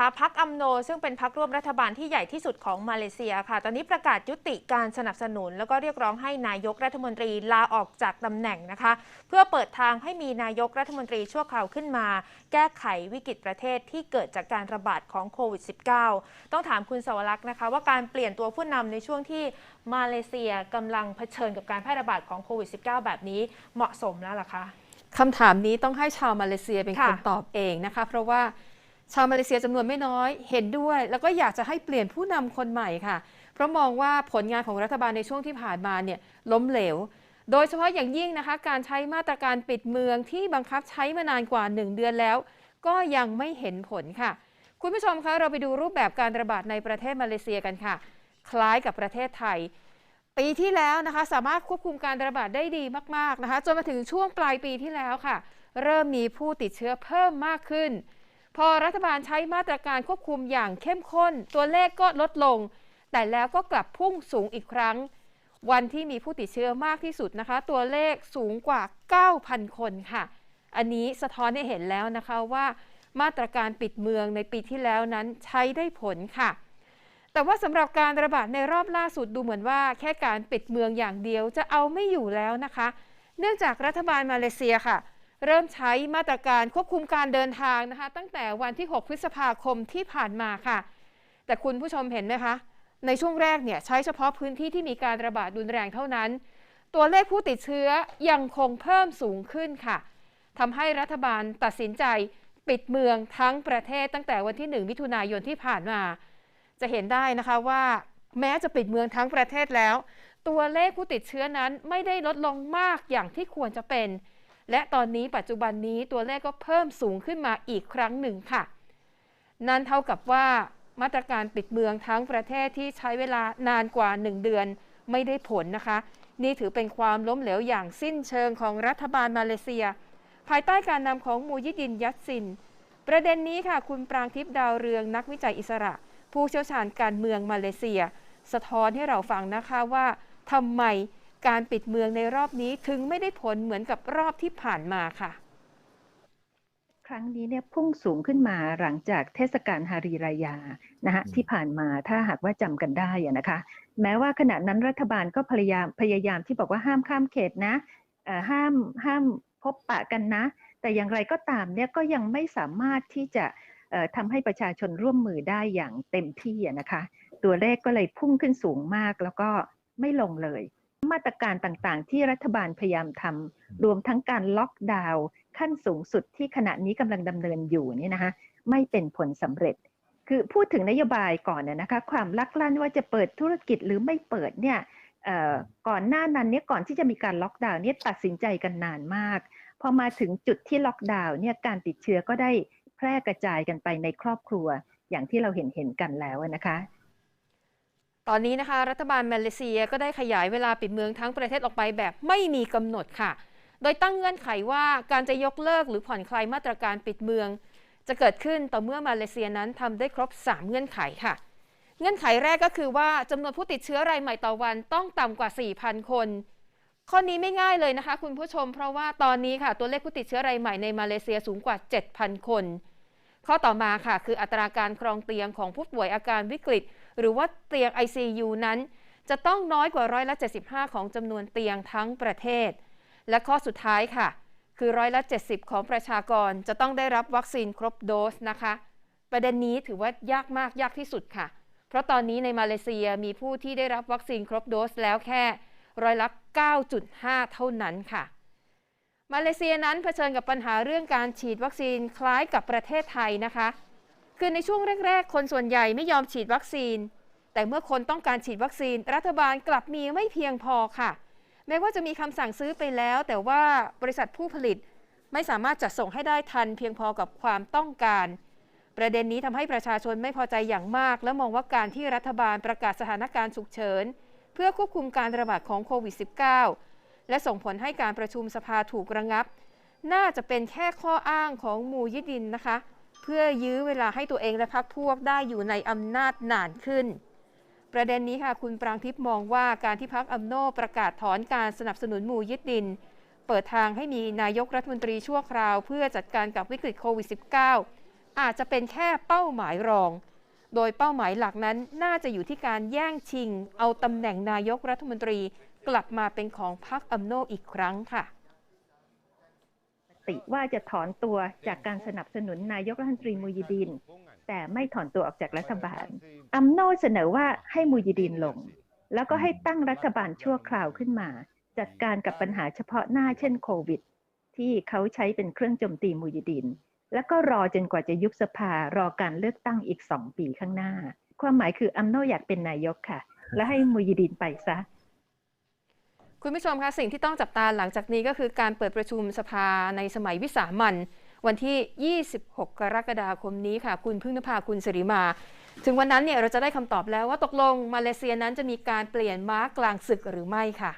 นะคะพักอัมโนซึ่งเป็นพักร่วมรัฐบาลที่ใหญ่ที่สุดของมาเลเซียค่ะ ตอนนี้ประกาศยุติการสนับสนุน แล้วก็เรียกร้องให้นายกรัฐมนตรีลาออกจากตำแหน่งนะคะ เพื่อเปิดทางให้มีนายกรัฐมนตรีชั่วคราวขึ้นมา แก้ไขวิกฤตประเทศที่เกิดจากการระบาดของโควิด -19 ต้องถามคุณสวรักษ์นะคะ ว่าการเปลี่ยนตัวผู้นำในช่วงที่มาเลเซียกำลังเผชิญกับการแพร่ระบาดของโควิด -19 แบบนี้เหมาะสมแล้วล่ะคะคำถามนี้ต้องให้ชาวมาเลเซียเป็นคนค่ะตอบเองนะคะ เพราะว่า ชาวมาเลเซียจำนวนไม่น้อยเห็นด้วย แล้วก็อยากจะให้เปลี่ยนผู้นำคนใหม่ค่ะ เพราะมองว่าผลงานของรัฐบาลในช่วงที่ผ่านมาเนี่ยล้มเหลว โดยเฉพาะอย่างยิ่งนะคะ การใช้มาตรการปิดเมืองที่บังคับใช้มานานกว่า 1 เดือนแล้ว ก็ยังไม่เห็นผลค่ะ คุณผู้ชมคะเราไปดูรูปแบบการระบาดในประเทศมาเลเซียกันค่ะ คล้ายกับประเทศไทย ปีที่แล้วนะคะสามารถควบคุมการระบาดได้ดีมากๆนะคะจนมาถึงช่วงปลายปีที่แล้วค่ะ เริ่มมีผู้ติดเชื้อเพิ่มมากขึ้น พอรัฐบาลใช้มาตรการควบคุมอย่างเข้มข้น ตัวเลขก็ลดลง แต่แล้วก็กลับพุ่งสูงอีกครั้ง วันที่มีผู้ติดเชื้อมากที่สุดนะคะ ตัวเลขสูงกว่า 9,000 คนค่ะ อันนี้สะท้อนให้เห็นแล้วนะคะว่า มาตรการปิดเมืองในปีที่แล้วนั้นใช้ได้ผลค่ะ แต่ว่าสำหรับการระบาดในรอบล่าสุดดูเหมือนว่า แค่การปิดเมืองอย่างเดียวจะเอาไม่อยู่แล้วนะคะ เนื่องจากรัฐบาลมาเลเซียค่ะ เริ่มใช้มาตรการควบคุมการเดินทางนะคะ ตั้งแต่วันที่ 6 พฤษภาคมที่ผ่านมาค่ะ แต่คุณผู้ชมเห็นไหมคะ ในช่วงแรกเนี่ยใช้เฉพาะพื้นที่ที่มีการระบาดรุนแรงเท่านั้น ตัวเลขผู้ติดเชื้อยังคงเพิ่มสูงขึ้นค่ะทำให้รัฐบาลตัดสินใจปิดเมืองทั้งประเทศตั้งแต่วันที่ 1 มิถุนายนที่ผ่านมา จะเห็นได้นะคะว่าแม้จะปิดเมืองทั้งประเทศแล้ว ตัวเลขผู้ติดเชื้อนั้นไม่ได้ลดลงมากอย่างที่ควรจะเป็น และตอนนี้ปัจจุบันนี้ตัวเลขก็เพิ่มสูงขึ้นมาอีกครั้งหนึ่งค่ะ นั่นเท่ากับว่ามาตรการปิดเมืองทั้งประเทศที่ใช้เวลานานกว่า 1 เดือนไม่ได้ผลนะคะ นี่ถือเป็นความล้มเหลวอย่างสิ้นเชิงของรัฐบาลมาเลเซีย ภายใต้การนำของมูยิดินยัตซิน ประเด็นนี้ค่ะ คุณปรางทิพย์ดาวเรืองนักวิจัยอิสระ ผู้เชี่ยวชาญการเมืองมาเลเซีย สะท้อนให้เราฟังนะคะว่าทำไม การปิดเมืองในรอบนี้ถึงไม่ได้ผลเหมือนกับรอบที่ผ่านมาค่ะ ครั้งนี้เนี่ยพุ่งสูงขึ้นมาหลังจากเทศกาลฮารีรายานะฮะอืมที่ผ่านมาถ้าหากว่าจำกันได้อะนะคะ แม้ว่าขณะนั้นรัฐบาลก็พยายามพยายามที่บอกว่าห้ามข้ามเขตนะเอ่อห้ามห้ามพบปะกันนะ แต่อย่างไรก็ตามเนี่ยก็ยังไม่สามารถที่จะเอ่อทำให้ประชาชนร่วมมือได้อย่างเต็มที่อะนะคะ ตัวเลขก็เลยพุ่งขึ้นสูงมากแล้วก็ไม่ลงเลย มาตรการต่างๆ ที่รัฐบาลพยายามทำรวมทั้งการล็อกดาวน์ขั้นสูงสุดที่ขณะนี้กำลังดำเนินอยู่เนี่ยนะคะไม่เป็นผลสำเร็จ คือพูดถึงนโยบายก่อนนะนะคะ ความลักลั่นว่าจะเปิดธุรกิจหรือไม่เปิดเนี่ยเอ่อก่อนหน้านั้นเนี่ยก่อนที่จะมีการล็อกดาวน์เนี่ยตัดสินใจกันนานมาก พอมาถึงจุดที่ล็อกดาวน์เนี่ยการติดเชื้อก็ได้แพร่กระจายกันไปในครอบครัวอย่างที่เราเห็นเห็นๆกันแล้วนะคะ ตอนนี้นะคะ รัฐบาลมาเลเซียก็ได้ขยายเวลาปิดเมืองทั้งประเทศออกไปแบบไม่มีกำหนดค่ะ โดยตั้งเงื่อนไขว่าการจะยกเลิกหรือผ่อนคลายมาตรการปิดเมือง จะเกิดขึ้นต่อเมื่อมาเลเซียนั้นทำได้ครบ 3 เงื่อนไขค่ะ เงื่อนไขแรกก็คือว่าจำนวนผู้ติดเชื้อรายใหม่ต่อวันต้องต่ำกว่า 4,000 คน ข้อนี้ไม่ง่ายเลยนะคะ คุณผู้ชม เพราะว่าตอนนี้ค่ะตัวเลขผู้ติดเชื้อรายใหม่ในมาเลเซียสูงกว่า 7,000 คน ข้อต่อมาค่ะ คืออัตราการครองเตียงของผู้ป่วยอาการวิกฤต หรือว่าเตียง ICU นั้น จะต้องน้อยกว่าร้อยละ 75 ของจำนวนเตียงทั้งประเทศ และข้อสุดท้ายค่ะ คือร้อยละ 70 ของประชากรจะต้องได้รับวัคซีนครบโดสนะคะ ประเด็นนี้ถือว่ายากมากยากที่สุดค่ะ เพราะตอนนี้ในมาเลเซียมีผู้ที่ได้รับวัคซีนครบโดสแล้วแค่ร้อยละ 9.5 เท่านั้นค่ะมาเลเซียนั้นเผชิญกับปัญหาเรื่องการฉีดวัคซีนคล้ายกับประเทศไทยนะคะ คือในช่วงแรก ๆ คนส่วนใหญ่ไม่ยอมฉีดวัคซีน แต่เมื่อคนต้องการฉีดวัคซีน รัฐบาลกลับมีไม่เพียงพอค่ะ แม้ว่าจะมีคำสั่งซื้อไปแล้ว แต่ว่าบริษัทผู้ผลิตไม่สามารถจัดส่งให้ได้ทันเพียงพอกับความต้องการ ประเด็นนี้ทำให้ประชาชนไม่พอใจอย่างมาก และมองว่าการที่รัฐบาลประกาศสถานการณ์ฉุกเฉิน เพื่อควบคุมการระบาดของโควิด -19 และส่งผลให้การประชุมสภาถูกระงับ น่าจะเป็นแค่ข้ออ้างของมูยิดินนะคะ เพื่อยื้อเวลาให้ตัวเองและพรรคพวกได้อยู่ในอำนาจนานขึ้น ประเด็นนี้ค่ะคุณปรางทิพย์มองว่าการที่พักอัมโนประกาศถอนการสนับสนุนมูยิดดิน เปิดทางให้มีนายกรัฐมนตรีชั่วคราว เพื่อจัดการกับวิกฤตโควิด -19 อาจจะเป็นแค่เป้าหมายรอง โดยเป้าหมายหลักนั้นน่าจะอยู่ที่การแย่งชิง เอาตำแหน่งนายกรัฐมนตรี กลับมาเป็นของพรรคอัมโนอีกครั้งค่ะ ติว่าจะถอนตัวจากการสนับสนุนนายกรัฐมนตรีมูยิดิน แต่ไม่ถอนตัวออกจากรัฐบาลอัมโนเสนอว่าให้มูยิดินลง แล้วก็ให้ตั้งรัฐบาลชั่วคราวขึ้นมา จัดการกับปัญหาเฉพาะหน้าเช่นโควิด ที่เขาใช้เป็นเครื่องโจมตีมูยิดิน แล้วก็รอจนกว่าจะยุบสภารอการเลือกตั้งอีกสองปีข้างหน้า ความหมายคืออัมโนอยากเป็นนายกค่ะ และให้มูยิดินไปซะ คุณผู้ชมคะสิ่งที่ต้องจับตาหลังจากนี้ก็คือการเปิดประชุมสภาในสมัยวิสามันวันที่ 26 กรกฎาคมนี้ค่ะ คุณพึ่งนภาคุณสิริมา ถึงวันนั้นเนี่ยเราจะได้คำตอบแล้วว่าตกลงมาเลเซียนั้นจะมีการเปลี่ยนม้ากลางศึกหรือไม่ค่ะ